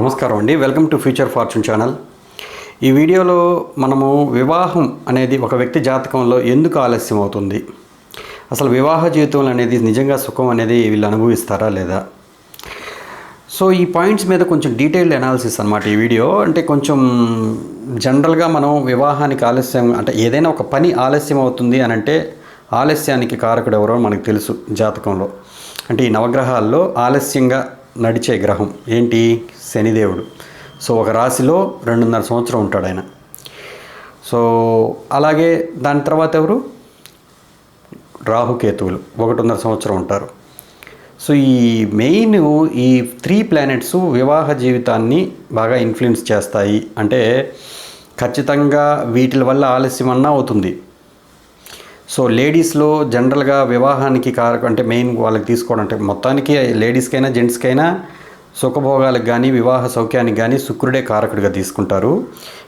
నమస్కారం అండి. Welcome to future fortune channel ఈ వీడియోలో మనము వివాహం అనేది ఒక వ్యక్తి జాతకంలో ఎందుకు ఆలస్యం అవుతుంది? అసలు వివాహ జీవితం అనేది నిజంగా సుఖం అనేది వీళ్ళు అనుభవిస్తారా లేదా? సో ఈ పాయింట్స్ మీద కొంచెం డీటెయిల్డ్ అనాలిసిస్ అనమాట ఈ వీడియో. అంటే కొంచెం జనరల్గా మనం వివాహానికి ఆలస్యం అంటే ఏదైనా ఒక పని ఆలస్యం అవుతుంది అని అంటే ఆలస్యానికి కారకుడు ఎవరో మనకు తెలుసు జాతకంలో. అంటే ఈ నవగ్రహాల్లో ఆలస్యంగా నడిచే గ్రహం. ఏంటి? శనిదేవుడు. సో ఒక రాశిలో రెండున్నర సంవత్సరం ఉంటాడు ఆయన. సో అలాగే దాని తర్వాత ఎవరు? రాహుకేతువులు. ఒకటిన్నర సంవత్సరం ఉంటారు. సో ఈ మెయిన్ ఈ త్రీ ప్లానెట్స్ వివాహ జీవితాన్ని బాగా ఇన్ఫ్లుయెన్స్ చేస్తాయి. అంటే ఖచ్చితంగా వీటి వల్ల ఆలస్యం అన్నా అవుతుంది. సో లేడీస్లో జనరల్గా వివాహానికి కారక అంటే మెయిన్ వాళ్ళకి తీసుకోవడం అంటే మొత్తానికి లేడీస్కైనా జెంట్స్కైనా సుఖభోగాలకు కానీ వివాహ సౌఖ్యానికి కానీ శుక్రుడే కారకుడిగా తీసుకుంటారు.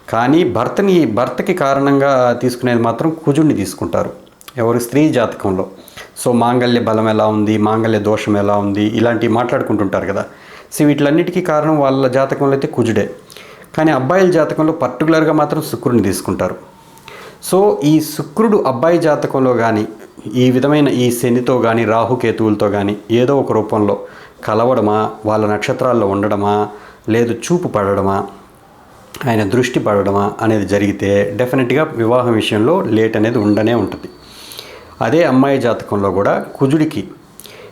కానీ భర్తని భర్తకి కారణంగా తీసుకునేది మాత్రం కుజుడిని తీసుకుంటారు. ఎవరు? స్త్రీ జాతకంలో. సో మాంగళ్య బలం ఎలా ఉంది? మాంగళ్య దోషం ఎలా ఉంది? ఇలాంటివి మాట్లాడుకుంటుంటారు కదా. సో వీటిలన్నిటికీ కారణం వాళ్ళ జాతకంలో అయితే కుజుడే. కానీ అబ్బాయిల జాతకంలో పర్టికులర్గా మాత్రం శుక్రుడిని తీసుకుంటారు. సో ఈ శుక్రుడు అబ్బాయి జాతకంలో కానీ ఈ విధమైన ఈ శనితో కానీ రాహుకేతువులతో కానీ ఏదో ఒక రూపంలో కలవడమా వాళ్ళ నక్షత్రాల్లో ఉండడమా లేదు చూపు పడడమా ఆయన దృష్టి పడడమా అనేది జరిగితే డెఫినెట్గా వివాహం విషయంలో లేట్ అనేది ఉండనే ఉంటుంది. అదే అమ్మాయి జాతకంలో కూడా కుజుడికి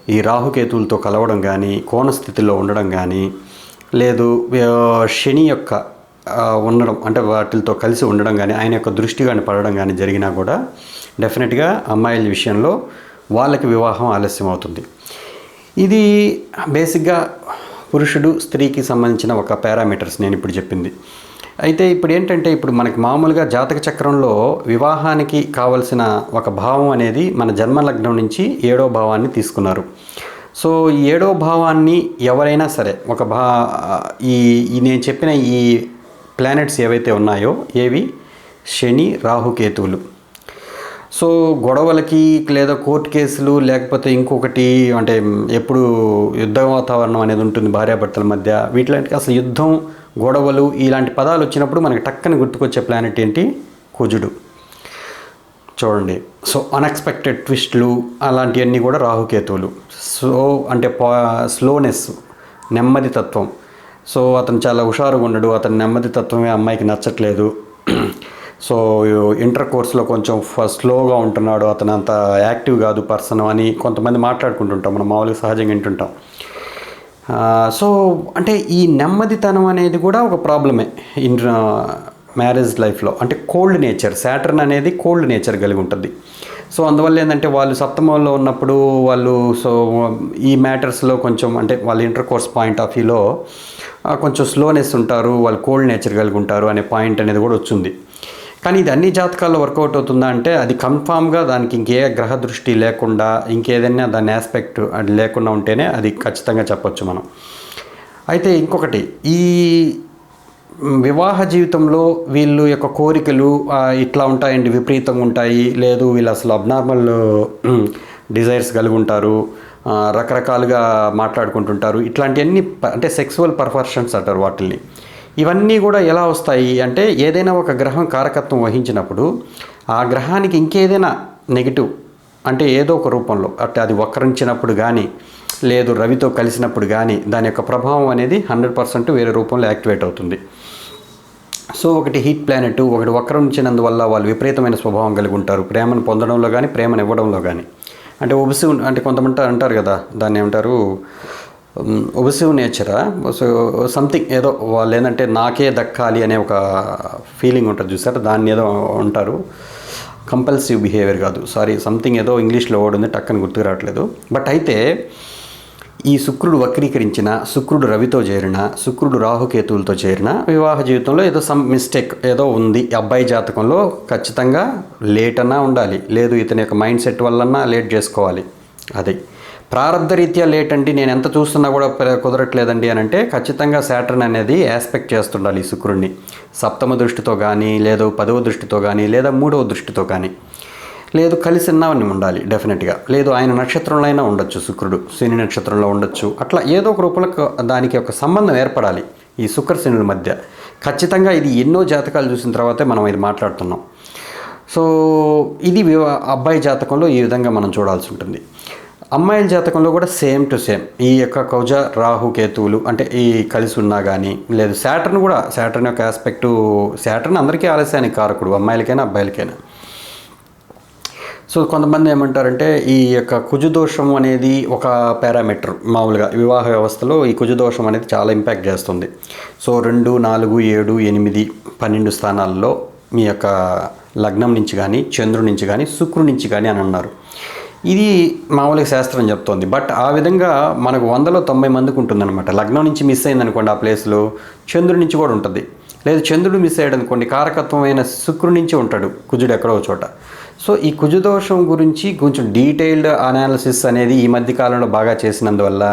ఈ రాహుకేతువులతో కలవడం కానీ కోణ స్థితిలో ఉండడం కానీ లేదు శని యొక్క ఉండడం అంటే వాటితో కలిసి ఉండడం కానీ ఆయన యొక్క దృష్టి కానీ పడడం కానీ జరిగినా కూడా డెఫినెట్గా అమ్మాయిల విషయంలో వాళ్ళకి వివాహం ఆలస్యం అవుతుంది ఇది బేసిక్గా పురుషుడు స్త్రీకి సంబంధించిన ఒక పారామీటర్స్ నేను ఇప్పుడు చెప్పింది. అయితే ఇప్పుడు ఏంటంటే ఇప్పుడు మనకి మామూలుగా జాతక చక్రంలో వివాహానికి కావలసిన ఒక భావం అనేది మన జన్మలగ్నం నుంచి ఏడో భావాన్ని తీసుకున్నారు. సో ఈ ఏడో భావాన్ని ఎవరైనా సరే ఒక భా ఈ నేను చెప్పిన ఈ ప్లానెట్స్ ఏవైతే ఉన్నాయో ఏవి? శని రాహుకేతువులు సో గొడవలకి లేదా కోర్టు కేసులు లేకపోతే ఇంకొకటి అంటే ఎప్పుడు యుద్ధ వాతావరణం అనేది ఉంటుంది భార్యాభర్తల మధ్య వీటిలాంటి అసలు యుద్ధం గొడవలు ఇలాంటి పదాలు వచ్చినప్పుడు మనకి టక్కని గుర్తుకొచ్చే ప్లానెట్ ఏంటి? కుజుడు. చూడండి. సో అన్ఎక్స్పెక్టెడ్ ట్విస్ట్లు అలాంటివన్నీ కూడా రాహుకేతువులు సో అంటే పా స్లోనెస్ నెమ్మది తత్వం. సో అతను చాలా హుషారుగా ఉండడు అతని నెమ్మది తత్వమే అమ్మాయికి నచ్చట్లేదు. సో ఇంటర్ కోర్స్లో కొంచెం ఫస్ట్ స్లోగా ఉంటున్నాడు. అతను అంత యాక్టివ్ కాదు పర్సన్ అని కొంతమంది మాట్లాడుకుంటుంటాం. మనం మామూలుగా సహజంగా వింటుంటాం. సో అంటే ఈ నెమ్మదితనం అనేది కూడా ఒక ప్రాబ్లమే ఇన్ మ్యారేజ్ లైఫ్లో. అంటే కోల్డ్ నేచర్ శాటర్న్ అనేది కోల్డ్ నేచర్ కలిగి ఉంటుంది. సో అందువల్ల ఏంటంటే వాళ్ళు సప్తమంలో ఉన్నప్పుడు వాళ్ళు సో ఈ మ్యాటర్స్లో కొంచెం అంటే వాళ్ళ ఇంటర్ కోర్స్ పాయింట్ ఆఫ్ వ్యూలో కొంచెం స్లోనెస్ ఉంటారు వాళ్ళు కోల్డ్ నేచర్ కలిగి ఉంటారు అనే పాయింట్ అనేది కూడా వచ్చింది. కానీ ఇది అన్ని జాతకాల్లో వర్కౌట్ అవుతుందా అంటే అది కన్ఫామ్గా దానికి ఇంకే గ్రహ దృష్టి లేకుండా ఇంకేదైనా దాని ఆస్పెక్ట్ అది లేకుండా ఉంటేనే అది ఖచ్చితంగా చెప్పొచ్చు మనం. అయితే ఇంకొకటి ఈ వివాహ జీవితంలో వీళ్ళు యొక్క కోరికలు ఇట్లా ఉంటాయండి విపరీతంగా ఉంటాయి లేదు వీళ్ళు అసలు అబ్నార్మల్ డిజైర్స్ కలిగి ఉంటారు రకరకాలుగా మాట్లాడుకుంటుంటారు. ఇట్లాంటివన్నీ అంటే సెక్సువల్ పర్ఫర్షన్స్ అంటారు వాటిల్ని. ఇవన్నీ కూడా ఎలా వస్తాయి అంటే ఏదైనా ఒక గ్రహం కారకత్వం వహించినప్పుడు ఆ గ్రహానికి ఇంకేదైనా నెగిటివ్ అంటే ఏదో ఒక రూపంలో అంటే అది వక్రించినప్పుడు కానీ లేదు రవితో కలిసినప్పుడు కానీ దాని యొక్క ప్రభావం అనేది హండ్రెడ్ పర్సెంట్ వేరే రూపంలో యాక్టివేట్ అవుతుంది. సో ఒకటి హీట్ ప్లానెట్ ఒకటి వక్రించినందువల్ల వాళ్ళు విపరీతమైన స్వభావం కలిగి ఉంటారు. ప్రేమను పొందడంలో కానీ ప్రేమను ఇవ్వడంలో కానీ అంటే ఒబిసివ్ అంటే కొంతమంది అంటారు కదా దాన్ని ఏమంటారు ఒబిసివ్ నేచరా? సో సంథింగ్ ఏదో వాళ్ళు ఏంటంటే నాకే దక్కాలి అనే ఒక ఫీలింగ్ ఉంటుంది చూసారు? దాన్ని ఏదో అంటారు. కంపల్సివ్ బిహేవియర్ కాదు. సారీ సంథింగ్ ఏదో ఇంగ్లీష్లో వర్డ్ ఉంది టక్కని గుర్తుకు రావట్లేదు. బట్ అయితే ఈ శుక్రుడు వక్రీకరించిన శుక్రుడు రవితో చేరిన శుక్రుడు రాహుకేతువులతో చేరిన వివాహ జీవితంలో ఏదో సమ్ మిస్టేక్ ఏదో ఉంది. అబ్బాయి జాతకంలో ఖచ్చితంగా లేట్ అన్నా ఉండాలి. లేదు ఇతని యొక్క మైండ్ సెట్ వల్లన్నా లేట్ చేసుకోవాలి. అది. ప్రారంధ రీత్యా లేట్ అండి. నేను ఎంత చూస్తున్నా కూడా కుదరట్లేదండి అని అంటే ఖచ్చితంగా శాటర్న్ అనేది ఆస్పెక్ట్ చేస్తుండాలి ఈ శుక్రుడిని సప్తమ దృష్టితో కానీ లేదా పదవ దృష్టితో కానీ లేదా మూడవ దృష్టితో కానీ లేదు కలిసి ఉన్నవన్నీ ఉండాలి డెఫినెట్గా లేదు ఆయన నక్షత్రంలో అయినా ఉండొచ్చు శుక్రుడు శని నక్షత్రంలో ఉండొచ్చు. అట్లా ఏదో ఒక రూపంలో దానికి ఒక సంబంధం ఏర్పడాలి ఈ శుక్ర శనుల మధ్య. ఖచ్చితంగా ఇది ఎన్నో జాతకాలు చూసిన తర్వాతే మనం ఇది మాట్లాడుతున్నాం. సో ఇది అబ్బాయి జాతకంలో ఈ విధంగా మనం చూడాల్సి ఉంటుంది. అమ్మాయిల జాతకంలో కూడా సేమ్ టు సేమ్ ఈ యొక్క కౌజ రాహు కేతువులు అంటే ఈ కలిసి ఉన్నా కానీ లేదు శాటర్న్ కూడా శాటర్న్ యొక్క ఆస్పెక్టు శాటర్న్ అందరికీ ఆలస్యానికి కారకుడు అమ్మాయిలకైనా అబ్బాయిలకైనా. సో కొంతమంది ఏమంటారంటే ఈ యొక్క కుజుదోషం అనేది ఒక పారామీటర్ మామూలుగా వివాహ వ్యవస్థలో ఈ కుజుదోషం అనేది చాలా ఇంపాక్ట్ చేస్తుంది. సో రెండు నాలుగు ఏడు ఎనిమిది పన్నెండు స్థానాల్లో మీ యొక్క లగ్నం నుంచి కానీ చంద్రుడి నుంచి కానీ శుక్రుడి నుంచి కానీ అని అన్నారు. ఇది మామూలుగా శాస్త్రం చెప్తోంది. బట్ ఆ విధంగా మనకు వందలో తొంభై మందికి ఉంటుందన్నమాట. లగ్నం నుంచి మిస్ అయింది అనుకోండి ఆ ప్లేస్లో చంద్రుడి నుంచి కూడా ఉంటుంది. లేదు చంద్రుడు మిస్ అయ్యాడు అనుకోండి కారకత్వం అయిన శుక్రుడి నుంచి ఉంటాడు. కుజుడు ఎక్కడో చోట. సో ఈ కుజదోషం గురించి కొంచెం డీటెయిల్డ్ అనాలిసిస్ అనేది ఈ మధ్య కాలంలో బాగా చేసినందువల్ల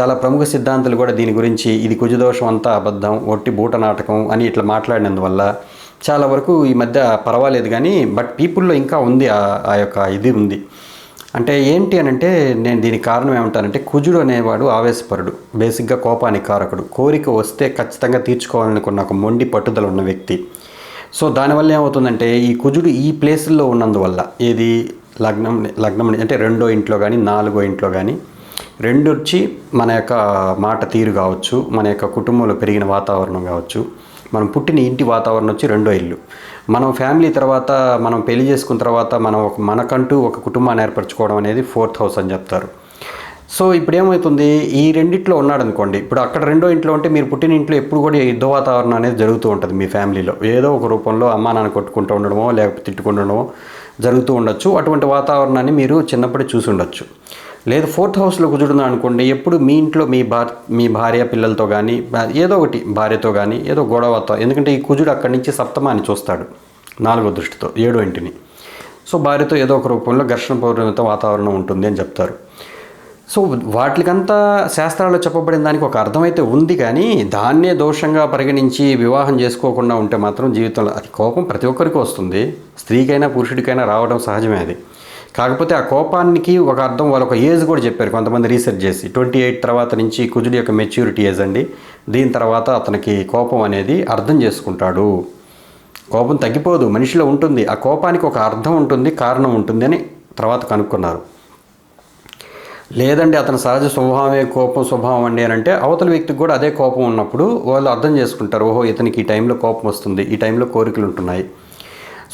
చాలా ప్రముఖ సిద్ధాంతులు కూడా దీని గురించి ఇది కుజదోషం అంతా అబద్ధం ఒట్టి బూట నాటకం అని ఇట్లా మాట్లాడినందువల్ల చాలా వరకు ఈ మధ్య పర్వాలేదు కానీ బట్ పీపుల్లో ఇంకా ఉంది ఆ- ఆ యొక్క ఇది ఉంది. అంటే ఏంటి అని అంటే నేను దీనికి కారణం ఏమంటానంటే కుజుడు అనేవాడు ఆవేశపరుడు బేసిక్గా కోపానికి కారకుడు. కోరిక వస్తే ఖచ్చితంగా తీర్చుకోవాలనుకున్న ఒక మొండి పట్టుదల ఉన్న వ్యక్తి. సో దానివల్ల ఏమవుతుందంటే ఈ కుజుడు ఈ ప్లేసుల్లో ఉన్నందువల్ల ఏది లగ్నం లగ్నం అంటే రెండో ఇంట్లో కానీ నాలుగో ఇంట్లో కానీ రెండు వచ్చి మన యొక్క మాట తీరు కావచ్చు మన యొక్క కుటుంబంలో పెరిగిన వాతావరణం కావచ్చు మనం పుట్టిన ఇంటి వాతావరణం వచ్చి రెండో ఇల్లు. మనం ఫ్యామిలీ తర్వాత మనం పెళ్ళి చేసుకున్న తర్వాత మనం ఒక మనకంటూ ఒక కుటుంబాన్ని ఏర్పరచుకోవడం అనేది ఫోర్త్ హౌస్ అని చెప్తారు. సో ఇప్పుడు ఏమవుతుంది ఈ రెండిట్లో ఉన్నాడు అనుకోండి ఇప్పుడు అక్కడ రెండో ఇంట్లో ఉంటే మీరు పుట్టిన ఇంట్లో ఎప్పుడు కూడా యుద్ధ వాతావరణం అనేది జరుగుతూ ఉంటుంది మీ ఫ్యామిలీలో. ఏదో ఒక రూపంలో అమ్మా నాన్న కొట్టుకుంటూ ఉండడమో లేకపోతే తిట్టుకుండడమో జరుగుతూ ఉండొచ్చు. అటువంటి వాతావరణాన్ని మీరు చిన్నప్పుడే చూసి ఉండొచ్చు. లేదు ఫోర్త్ హౌస్లో కుదురుందా అనుకోండి ఎప్పుడు మీ ఇంట్లో మీ భార్ మీ భార్య పిల్లలతో కానీ ఏదో ఒకటి భార్యతో కానీ ఏదో గొడవతో ఎందుకంటే ఈ కుజుడు అక్కడి నుంచి సప్తమాన్ని చూస్తాడు నాలుగో దృష్టితో ఏడో ఇంటిని. సో భార్యతో ఏదో ఒక రూపంలో ఘర్షణ పూర్వత వాతావరణం ఉంటుంది అని చెప్తారు. సో వాటికంతా శాస్త్రాల్లో చెప్పబడిన దానికి ఒక అర్థమైతే ఉంది కానీ దాన్నే దోషంగా పరిగణించి వివాహం చేసుకోకుండా ఉంటే మాత్రం జీవితంలో అది కోపం ప్రతి ఒక్కరికి వస్తుంది. స్త్రీకైనా పురుషుడికైనా రావడం సహజమే అది. కాకపోతే ఆ కోపానికి ఒక అర్థం వాళ్ళు ఒక ఏజ్ కూడా చెప్పారు. కొంతమంది రీసెర్చ్ చేసి ట్వంటీ ఎయిట్ తర్వాత నుంచి కుజుడి యొక్క మెచ్యూరిటీ ఏజ్ అండి. దీని తర్వాత అతనికి కోపం అనేది అర్థం చేసుకుంటాడు. కోపం తగ్గిపోదు. మనిషిలో ఉంటుంది. ఆ కోపానికి ఒక అర్థం ఉంటుంది కారణం ఉంటుంది అని తర్వాత కనుక్కున్నారు. లేదండి అతని సహజ స్వభావమే కోపం స్వభావం అండి అని అంటే అవతల వ్యక్తికి కూడా అదే కోపం ఉన్నప్పుడు వాళ్ళు అర్థం చేసుకుంటారు ఓహో ఇతనికి ఈ టైంలో కోపం వస్తుంది ఈ టైంలో కోరికలు ఉంటున్నాయి.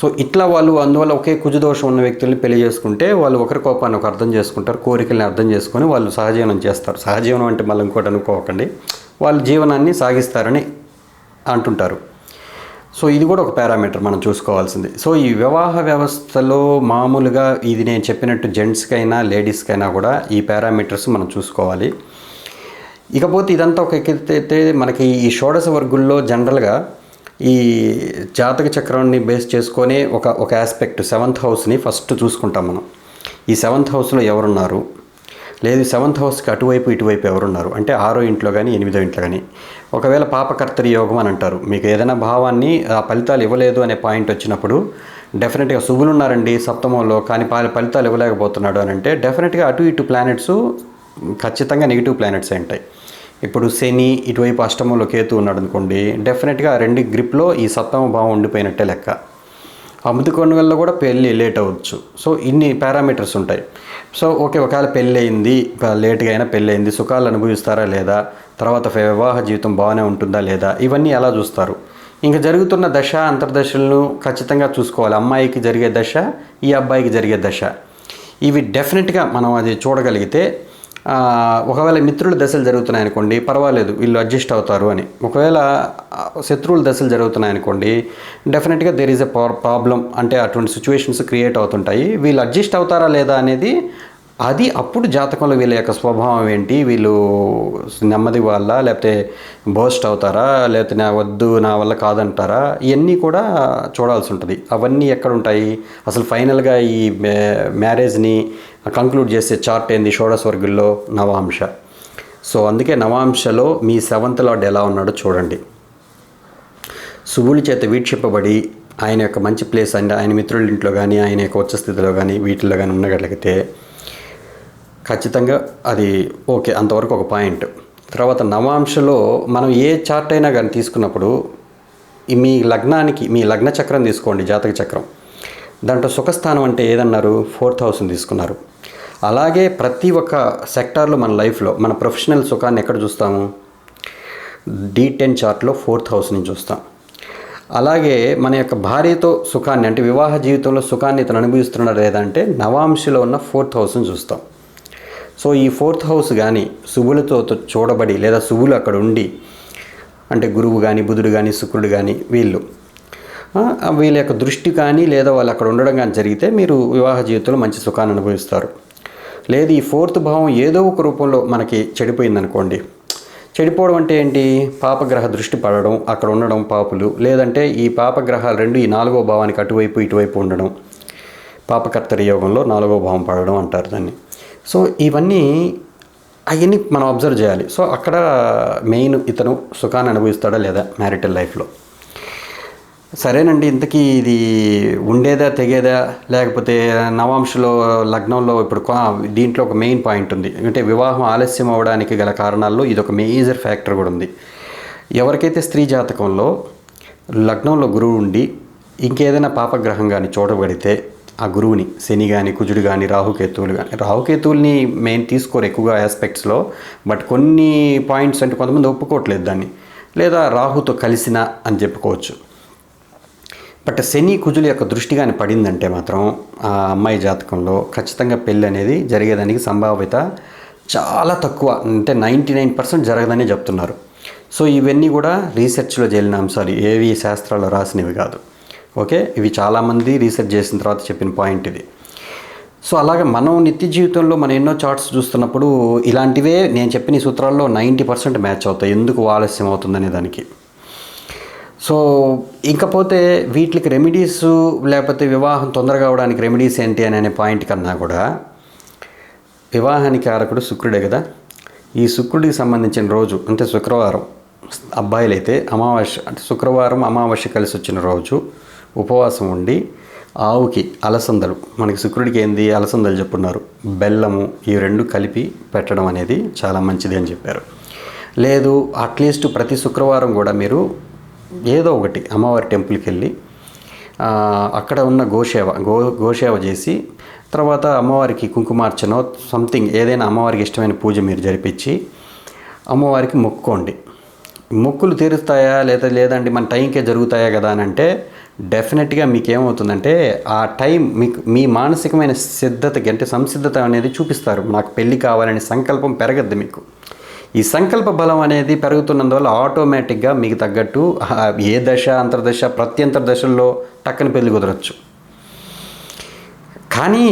సో ఇట్లా వాళ్ళు అందువల్ల ఒకే కుజదోషం ఉన్న వ్యక్తుల్ని పెళ్ళి చేసుకుంటే వాళ్ళు ఒకరి కోపాన్ని ఒక అర్థం చేసుకుంటారు కోరికల్ని అర్థం చేసుకొని వాళ్ళు సహజీవనం చేస్తారు. సహజీవనం అంటే మళ్ళీ ఇంకోటి అనుకోకండి. వాళ్ళ జీవనాన్ని సాగిస్తారని అంటుంటారు. సో ఇది కూడా ఒక పారామీటర్ మనం చూసుకోవాల్సింది. సో ఈ వివాహ వ్యవస్థలో మామూలుగా ఇది నేను చెప్పినట్టు జెంట్స్కైనా లేడీస్కైనా కూడా ఈ పారామీటర్స్ మనం చూసుకోవాలి. ఇకపోతే ఇదంతా ఒక ఎక్కితే మనకి ఈ షోడశ వర్గుల్లో జనరల్గా ఈ జాతక చక్రాన్ని బేస్ చేసుకొని ఒక ఒక ఆస్పెక్ట్ సెవెంత్ హౌస్ని ఫస్ట్ చూసుకుంటాం మనం. ఈ సెవెంత్ హౌస్లో ఎవరున్నారు? లేదు సెవెంత్ హౌస్కి అటువైపు ఇటువైపు ఎవరున్నారు? అంటే ఆరో ఇంట్లో కానీ ఎనిమిదో ఇంట్లో కానీ ఒకవేళ పాపకర్తరి యోగం అని అంటారు. మీకు ఏదైనా భావాన్ని ఆ ఫలితాలు ఇవ్వలేదు అనే పాయింట్ వచ్చినప్పుడు డెఫినెట్గా శుభులు ఉన్నారండి సప్తమంలో కానీ ఫలితాలు ఇవ్వలేకపోతున్నాడు అని అంటే డెఫినెట్గా అటు ఇటు ప్లానెట్స్ ఖచ్చితంగా నెగిటివ్ ప్లానెట్స్ ఉంటాయి. ఇప్పుడు శని ఇటువైపు అష్టమంలో కేతు ఉన్నాడు అనుకోండి డెఫినెట్గా ఆ రెండు గ్రిప్లో ఈ సప్తమ భావం ఉండిపోయినట్టే లెక్క. అమృతకొండ వల్ల కూడా పెళ్ళి లేట్ అవ్వచ్చు. సో ఇన్ని పారామీటర్స్ ఉంటాయి. సో ఓకే ఒకవేళ పెళ్ళయింది లేట్గా అయినా పెళ్ళయింది సుఖాలు అనుభవిస్తారా లేదా? తర్వాత వివాహ జీవితం బాగానే ఉంటుందా లేదా? ఇవన్నీ ఎలా చూస్తారు? ఇంకా జరుగుతున్న దశ అంతర్దశలను ఖచ్చితంగా చూసుకోవాలి. అమ్మాయికి జరిగే దశ ఈ అబ్బాయికి జరిగే దశ. ఇవి డెఫినెట్గా మనం అది చూడగలిగితే ఒకవేళ మిత్రుల దశలు జరుగుతున్నాయి అనుకోండి పర్వాలేదు వీళ్ళు అడ్జస్ట్ అవుతారు అని. ఒకవేళ శత్రువుల దశలు జరుగుతున్నాయి అనుకోండి డెఫినెట్గా దేర్ ఈజ్ ఎ ప్రాబ్లం అంటే అటువంటి సిచ్యువేషన్స్ క్రియేట్ అవుతుంటాయి. వీళ్ళు అడ్జస్ట్ అవుతారా లేదా అనేది అది అప్పుడు జాతకంలో వీళ్ళ యొక్క స్వభావం ఏంటి? వీళ్ళు నెమ్మది వల్ల లేకపోతే బోస్ట్ అవుతారా? లేకపోతే నా వద్దు నా వల్ల కాదంటారా? ఇవన్నీ కూడా చూడాల్సి ఉంటుంది. అవన్నీ ఎక్కడ ఉంటాయి? అసలు ఫైనల్గా ఈ మ్యారేజ్ని కంక్లూడ్ చేసే చార్ట్ ఏంది? షోడశ వర్గుల్లో నవాంశ. సో అందుకే నవాంశలో మీ సెవెంత్ లార్డ్ ఎలా ఉన్నాడో చూడండి. శుభుడి చేత వీక్షింపబడి ఆయన యొక్క మంచి ప్లేస్ అంటే ఆయన మిత్రుల ఇంట్లో కానీ ఆయన యొక్క ఉచ్చస్థితిలో కానీ వీటిల్లో కానీ ఉండగలిగితే ఖచ్చితంగా అది ఓకే అంతవరకు ఒక పాయింట్. తర్వాత నవాంశలో మనం ఏ చార్ట్ అయినా కానీ తీసుకున్నప్పుడు మీ లగ్నానికి మీ లగ్న చక్రం తీసుకోండి జాతక చక్రం. దాంట్లో సుఖస్థానం అంటే ఏదన్నారు? ఫోర్త్ హౌస్ని తీసుకున్నారు. అలాగే ప్రతి ఒక్క సెక్టార్లో మన లైఫ్లో మన ప్రొఫెషనల్ సుఖాన్ని ఎక్కడ చూస్తాము? డీ టెన్ చార్ట్లో ఫోర్త్ హౌస్ నుంచి చూస్తాం. అలాగే మన యొక్క భార్యతో సుఖాన్ని అంటే వివాహ జీవితంలో సుఖాన్ని ఇతను అనుభవిస్తున్నాడు లేదంటే నవాంశలో ఉన్న ఫోర్త్ హౌస్ని చూస్తాం. సో ఈ ఫోర్త్ హౌస్ కానీ శుభులతో చూడబడి లేదా శుభులు అక్కడ ఉండి అంటే గురువు కానీ బుధుడు కానీ శుక్రుడు కానీ వీళ్ళు. వీళ్ళ యొక్క దృష్టి కానీ లేదా వాళ్ళు అక్కడ ఉండడం కానీ జరిగితే మీరు వివాహ జీవితంలో మంచి సుఖాన్ని అనుభవిస్తారు. లేదు ఈ ఫోర్త్ భావం ఏదో ఒక రూపంలో మనకి చెడిపోయిందనుకోండి. చెడిపోవడం అంటే ఏంటి? పాపగ్రహ దృష్టి పడడం అక్కడ ఉండడం పాపులు లేదంటే ఈ పాపగ్రహాలు రెండు ఈ నాలుగో భావానికి అటువైపు ఇటువైపు ఉండడం. పాపకర్తరి యోగంలో నాలుగో భావం పడడం అంటారు దాన్ని. సో ఇవన్నీ అవన్నీ మనం అబ్జర్వ్ చేయాలి. సో అక్కడ మెయిన్ ఇతను సుఖాన్ని అనుభవిస్తాడా లేదా మ్యారిటల్ లైఫ్లో? సరేనండి ఇంతకీ ఇది ఉండేదా తెగేదా? లేకపోతే నవాంశలో లగ్నంలో ఇప్పుడు దీంట్లో ఒక మెయిన్ పాయింట్ ఉంది. అంటే వివాహం ఆలస్యం అవడానికి గల కారణాల్లో ఇది ఒక మేజర్ ఫ్యాక్టర్ కూడా ఉంది. ఎవరికైతే స్త్రీ జాతకంలో లగ్నంలో గురువు ఉండి ఇంకేదైనా పాపగ్రహం కానీ చూడబడితే ఆ గురువుని శని కానీ కుజుడు కానీ రాహుకేతువులు కానీ రాహుకేతువుల్ని మెయిన్ తీసుకోరు ఎక్కువగా ఆస్పెక్ట్స్లో బట్ కొన్ని పాయింట్స్ అంటే కొంతమంది ఒప్పుకోవట్లేదు దాన్ని. లేదా రాహుతో కలిసిన అని చెప్పుకోవచ్చు. బట్ శని కుజుల యొక్క దృష్టి కానీ పడిందంటే మాత్రం ఆ అమ్మాయి జాతకంలో ఖచ్చితంగా పెళ్ళి అనేది జరిగేదానికి సంభావ్యత చాలా తక్కువ. అంటే నైంటీ నైన్ పర్సెంట్ జరగదనే చెప్తున్నారు. సో ఇవన్నీ కూడా రీసెర్చ్లో జరిగిన అంశాలు. ఏవి శాస్త్రాల్లో రాసినవి కాదు. ఓకే? ఇవి చాలామంది రీసెర్చ్ చేసిన తర్వాత చెప్పిన పాయింట్ ఇది. సో అలాగే మనం నిత్య జీవితంలో మనం ఎన్నో చార్ట్స్ చూస్తున్నప్పుడు ఇలాంటివే నేను చెప్పిన సూత్రాల్లో నైంటీ పర్సెంట్ మ్యాచ్ అవుతాయి. ఎందుకు ఆలస్యం అవుతుందనే దానికి. సో ఇంకపోతే వీటికి రెమెడీస్ లేకపోతే వివాహం తొందరగా అవడానికి రెమెడీస్ ఏంటి అని అనే పాయింట్ కన్నా కూడా వివాహానికి కారకుడు శుక్రుడే కదా? ఈ శుక్రుడికి సంబంధించిన రోజు అంటే శుక్రవారం అబ్బాయిలైతే అమావాస్య అంటే శుక్రవారం అమావాస్య కలిసి వచ్చిన రోజు ఉపవాసం ఉండి ఆవుకి అలసందలు మనకి శుక్రుడికి ఏంది అలసందలు చెప్పున్నారు. బెల్లము ఈ రెండు కలిపి పెట్టడం అనేది చాలా మంచిది అని చెప్పారు. లేదు అట్లీస్ట్ ప్రతి శుక్రవారం కూడా మీరు ఏదో ఒకటి అమ్మవారి టెంపుల్కి వెళ్ళి అక్కడ ఉన్న గోసేవ గో గోసేవ చేసి తర్వాత అమ్మవారికి కుంకుమార్చనో సంథింగ్ ఏదైనా అమ్మవారికి ఇష్టమైన పూజ మీరు జరిపించి అమ్మవారికి మొక్కుకోండి. మొక్కులు తీరుస్తాయా లేదా లేదండి మన టైంకే జరుగుతాయా కదా అని అంటే డెఫినెట్గా మీకు ఏమవుతుందంటే ఆ టైం మీకు మీ మానసికమైన సిద్ధతకి అంటే సంసిద్ధత అనేది చూపిస్తారు. నాకు పెళ్ళి కావాలనే సంకల్పం పెరగద్దు మీకు. ఈ సంకల్ప బలం అనేది పెరుగుతున్నందువల్ల ఆటోమేటిక్గా మీకు తగ్గట్టు ఏ దశ అంతర్దశ ప్రత్యంతర దశల్లో టక్కన పెళ్ళి కుదరచ్చు. కానీ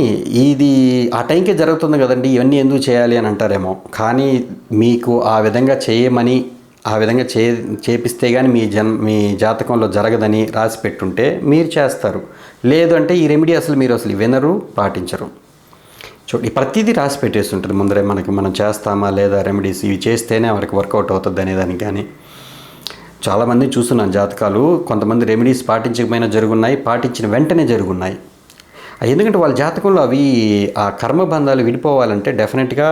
ఇది ఆ టైంకే జరుగుతుంది కదండి ఇవన్నీ ఎందుకు చేయాలి అని అంటారేమో. కానీ మీకు ఆ విధంగా చేయమని ఆ విధంగా చే చేపిస్తే కానీ మీ జన్ మీ జాతకంలో జరగదని రాసి పెట్టుంటే మీరు చేస్తారు. లేదు అంటే ఈ రెమెడీ అసలు మీరు అసలు వినరు పాటించరు. చూడండి ప్రతిదీ రాసి పెట్టేసి ఉంటుంది. ముందరే మనకి మనం చేస్తామా లేదా రెమెడీస్ ఇవి చేస్తేనే మనకి వర్కౌట్ అవుతుంది అనేదానికి కానీ. చాలామంది చూస్తున్నాను జాతకాలు. కొంతమంది రెమెడీస్ పాటించకపోయినా జరుగున్నాయి పాటించిన వెంటనే జరుగున్నాయి. ఎందుకంటే వాళ్ళ జాతకంలో అవి ఆ కర్మబంధాలు విడిపోవాలంటే డెఫినెట్గా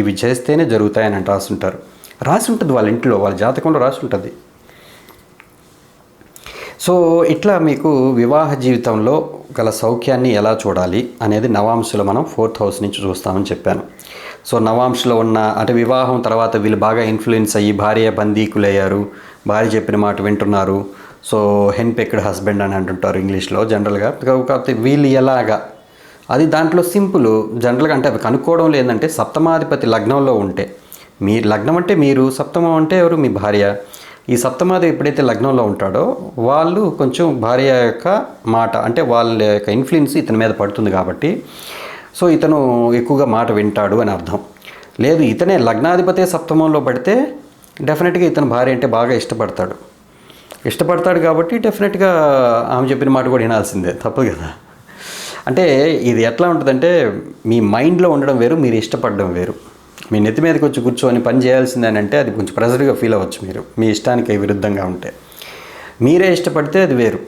ఇవి చేస్తేనే జరుగుతాయని అంటే రాసుంటారు. రాసి ఉంటుంది వాళ్ళ ఇంట్లో వాళ్ళ జాతకంలో రాసి ఉంటుంది. సో ఇట్లా మీకు వివాహ జీవితంలో గల సౌఖ్యాన్ని ఎలా చూడాలి అనేది నవాంశలో మనం ఫోర్త్ హౌస్ నుంచి చూస్తామని చెప్పాను. సో నవాంశలో ఉన్న అంటే వివాహం తర్వాత వీళ్ళు బాగా ఇన్ఫ్లుయెన్స్ అయ్యి భార్య బందీకులయ్యారు భార్య చెప్పిన మాట వింటున్నారు. సో హెన్ పెక్డ్ హస్బెండ్ అని అంటుంటారు ఇంగ్లీష్లో జనరల్గా. కాకపోతే వీళ్ళు ఎలాగా? అది దాంట్లో సింపుల్. జనరల్గా అంటే అవి కనుక్కోవడం లేదంటే సప్తమాధిపతి లగ్నంలో ఉంటే. మీ లగ్నం అంటే మీరు సప్తమం అంటే ఎవరు? మీ భార్య. ఈ సప్తమాది ఎప్పుడైతే లగ్నంలో ఉంటాడో వాళ్ళు కొంచెం భార్య యొక్క మాట అంటే వాళ్ళ యొక్క ఇన్ఫ్లుయెన్స్ ఇతని మీద పడుతుంది కాబట్టి. సో ఇతను ఎక్కువగా మాట వింటాడు అని అర్థం. లేదు ఇతనే లగ్నాధిపతే సప్తమంలో పడితే డెఫినెట్గా ఇతను భార్య అంటే బాగా ఇష్టపడతాడు. ఇష్టపడతాడు కాబట్టి డెఫినెట్గా ఆమె చెప్పిన మాట కూడా వినాల్సిందే తప్పదు కదా. అంటే ఇది ఎట్లా ఉంటుందంటే మీ మైండ్లో ఉండడం వేరు మీరు ఇష్టపడడం వేరు. మీ నెత్తి మీదకి వచ్చి కూర్చొని పని చేయాల్సిందేనంటే అది కొంచెం ప్రెజర్గా ఫీల్ అవ్వచ్చు మీరు. మీ ఇష్టానికి విరుద్ధంగా ఉంటే. మీరే ఇష్టపడితే అది వేరు.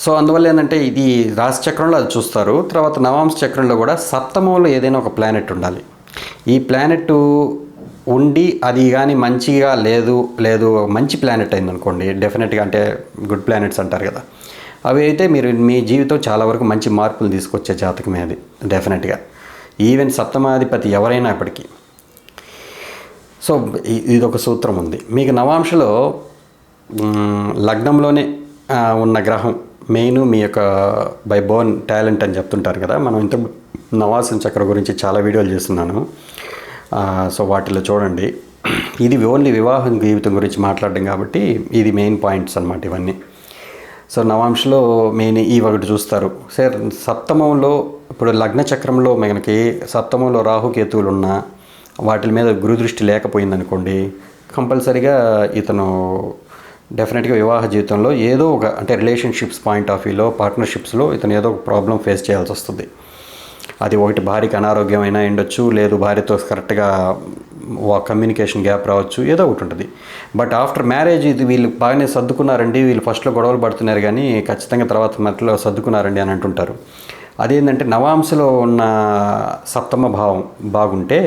సో అందువల్ల ఏంటంటే ఇది రాశి చక్రంలో అది చూస్తారు. తర్వాత నవాంశ చక్రంలో కూడా సప్తమంలో ఏదైనా ఒక ప్లానెట్ ఉండాలి. ఈ ప్లానెట్ ఉండి అది కానీ మంచిగా లేదు లేదు మంచి ప్లానెట్ అయింది అనుకోండి డెఫినెట్గా అంటే గుడ్ ప్లానెట్స్ అంటారు కదా. అవి అయితే మీరు మీ జీవితం చాలా వరకు మంచి మార్పులు తీసుకొచ్చే జాతకమే అది డెఫినెట్గా ఈవెన్ సప్తమాధిపతి ఎవరైనా ఇప్పటికీ. సో ఇది ఒక సూత్రం ఉంది. మీకు నవాంశలో లగ్నంలోనే ఉన్న గ్రహం మెయిన్ మీ యొక్క బై బోర్న్ టాలెంట్ అని చెప్తుంటారు కదా. మనం ఇంత నవాసిన చక్ర గురించి చాలా వీడియోలు చేస్తున్నాను. సో వాటిలో చూడండి. ఇది ఓన్లీ వివాహం జీవితం గురించి మాట్లాడడం కాబట్టి ఇది మెయిన్ పాయింట్స్ అన్నమాట ఇవన్నీ. సో నవాంశలో మెయిన్ ఈ ఒకటి చూస్తారు. సార్ సప్తమంలో ఇప్పుడు లగ్న చక్రంలో మనకి సప్తమంలో రాహుకేతువులు ఉన్నా వాటి మీద గురుదృష్టి లేకపోయిందనుకోండి కంపల్సరీగా ఇతను డెఫినెట్గా వివాహ జీవితంలో ఏదో ఒక అంటే రిలేషన్షిప్స్ పాయింట్ ఆఫ్ వ్యూలో పార్ట్నర్షిప్స్లో ఇతను ఏదో ఒక ప్రాబ్లం ఫేస్ చేయాల్సి వస్తుంది. అది ఒకటి భార్యకి అనారోగ్యం అయినా ఉండొచ్చు లేదు భార్యతో కరెక్ట్గా కమ్యూనికేషన్ గ్యాప్ రావచ్చు ఏదో ఒకటి ఉంటుంది. బట్ ఆఫ్టర్ మ్యారేజ్ ఇది వీళ్ళు బాగానే సర్దుకున్నారండి వీళ్ళు ఫస్ట్లో గొడవలు పడుతున్నారు కానీ ఖచ్చితంగా తర్వాత మధ్యలో సర్దుకున్నారండి అని అంటుంటారు. అదేంటంటే నవాంశలో ఉన్న సప్తమ భావం బాగుంటే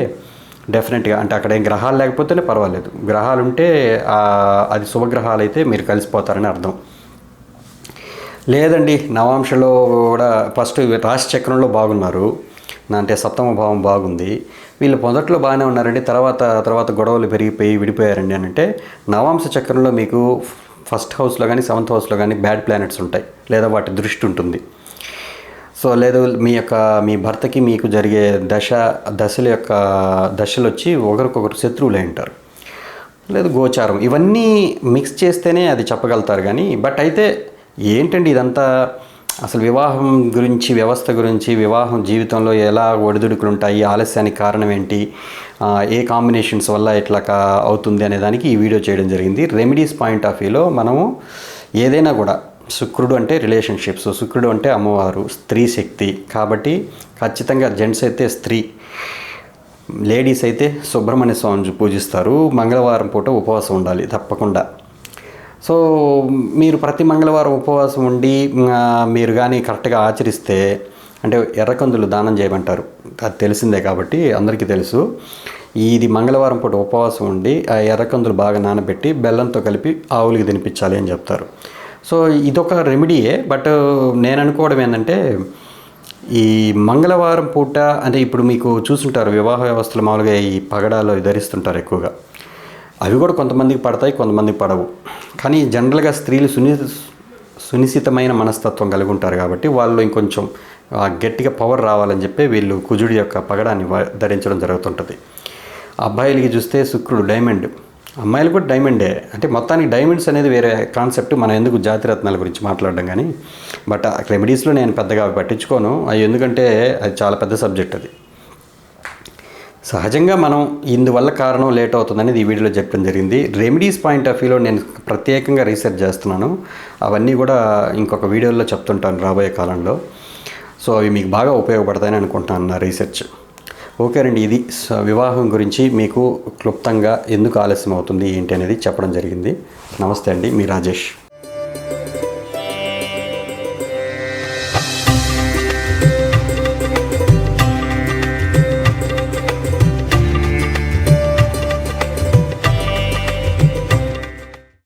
డెఫినెట్గా అంటే అక్కడ ఏం గ్రహాలు లేకపోతేనే పర్వాలేదు. గ్రహాలు ఉంటే అది శుభగ్రహాలు అయితే మీరు కలిసిపోతారని అర్థం. లేదండి నవాంశలో కూడా ఫస్ట్ రాశి చక్రంలో బాగున్నారు. అంటే సప్తమ భావం బాగుంది. వీళ్ళు మొదట్లో బాగానే ఉన్నారండి. తర్వాత తర్వాత గొడవలు పెరిగిపోయి విడిపోయారండి అని అంటే నవాంశ చక్రంలో మీకు ఫస్ట్ హౌస్లో కానీ సెవెంత్ హౌస్లో కానీ బ్యాడ్ ప్లానెట్స్ ఉంటాయి. లేదా వాటి దృష్టి ఉంటుంది. సో లేదు మీ యొక్క మీ భర్తకి మీకు జరిగే దశ దశల యొక్క దశలు వచ్చి ఒకరికొకరు శత్రువులే ఉంటారు. లేదు గోచారం. ఇవన్నీ మిక్స్ చేస్తేనే అది చెప్పగలుగుతారు కానీ బట్ అయితే ఏంటండి ఇదంతా? అసలు వివాహం గురించి వ్యవస్థ గురించి వివాహం జీవితంలో ఎలా ఒడిదుడుకులు ఉంటాయి ఆలస్యానికి కారణం ఏంటి ఏ కాంబినేషన్స్ వల్ల ఇట్లా అవుతుంది అనే దానికి ఈ వీడియో చేయడం జరిగింది. రెమెడీస్ పాయింట్ ఆఫ్ వ్యూలో మనము ఏదైనా కూడా శుక్రుడు అంటే రిలేషన్షిప్స్ శుక్రుడు అంటే అమ్మవారు స్త్రీ శక్తి. కాబట్టి ఖచ్చితంగా జెంట్స్ అయితే స్త్రీ లేడీస్ అయితే సుబ్రహ్మణ్య స్వామిని పూజిస్తారు. మంగళవారం పూట ఉపవాసం ఉండాలి తప్పకుండా. సో మీరు ప్రతి మంగళవారం ఉపవాసం ఉండి మీరు కానీ కరెక్ట్గా ఆచరిస్తే అంటే ఎర్రకందులు దానం చేయమంటారు. అది తెలిసిందే కాబట్టి అందరికీ తెలుసు. ఇది మంగళవారం పూట ఉపవాసం ఉండి ఆ ఎర్రకందులు బాగా నానబెట్టి బెల్లంతో కలిపి ఆవులకి తినిపించాలి అని చెప్తారు. సో ఇదొక రెమెడీయే బట్ uh, నేను అనుకోవడం ఏంటంటే ఈ మంగళవారం పూట అంటే ఇప్పుడు మీకు చూసుంటారు వివాహ వ్యవస్థలు మామూలుగా ఈ పగడాలు ధరిస్తుంటారు ఎక్కువగా. అవి కూడా కొంతమందికి పడతాయి కొంతమందికి పడవు. కానీ జనరల్గా స్త్రీలు సుని సునిశ్చితమైన మనస్తత్వం కలిగి ఉంటారు కాబట్టి వాళ్ళు ఇంకొంచెం గట్టిగా పవర్ రావాలని చెప్పి వీళ్ళు కుజుడి యొక్క పగడాన్ని ధరించడం జరుగుతుంటుంది. అబ్బాయిలకి చూస్తే శుక్రుడు డైమండ్ అమ్మాయిలు కూడా డైమండే. అంటే మొత్తానికి డైమండ్స్ అనేది వేరే కాన్సెప్ట్ మనం ఎందుకు జాతిరత్నాల గురించి మాట్లాడడం కానీ బట్ ఆ రెమెడీస్లో నేను పెద్దగా అవి పట్టించుకోను. అవి ఎందుకంటే అది చాలా పెద్ద సబ్జెక్ట్ అది. సహజంగా మనం ఇందువల్ల కారణం లేట్ అవుతుందనేది ఈ వీడియోలో చెప్పడం జరిగింది. రెమెడీస్ పాయింట్ ఆఫ్ వ్యూలో నేను ప్రత్యేకంగా రీసెర్చ్ చేస్తున్నాను. అవన్నీ కూడా ఇంకొక వీడియోలో చెప్తుంటాను రాబోయే కాలంలో. సో అవి మీకు బాగా ఉపయోగపడతాయని అనుకుంటున్నాను నా రీసెర్చ్. ఓకేనండి ఇది వివాహం గురించి మీకు క్లుప్తంగా ఎందుకు ఆలస్యం అవుతుంది ఏంటి అనేది చెప్పడం జరిగింది. నమస్తే అండి మీ రాజేష్.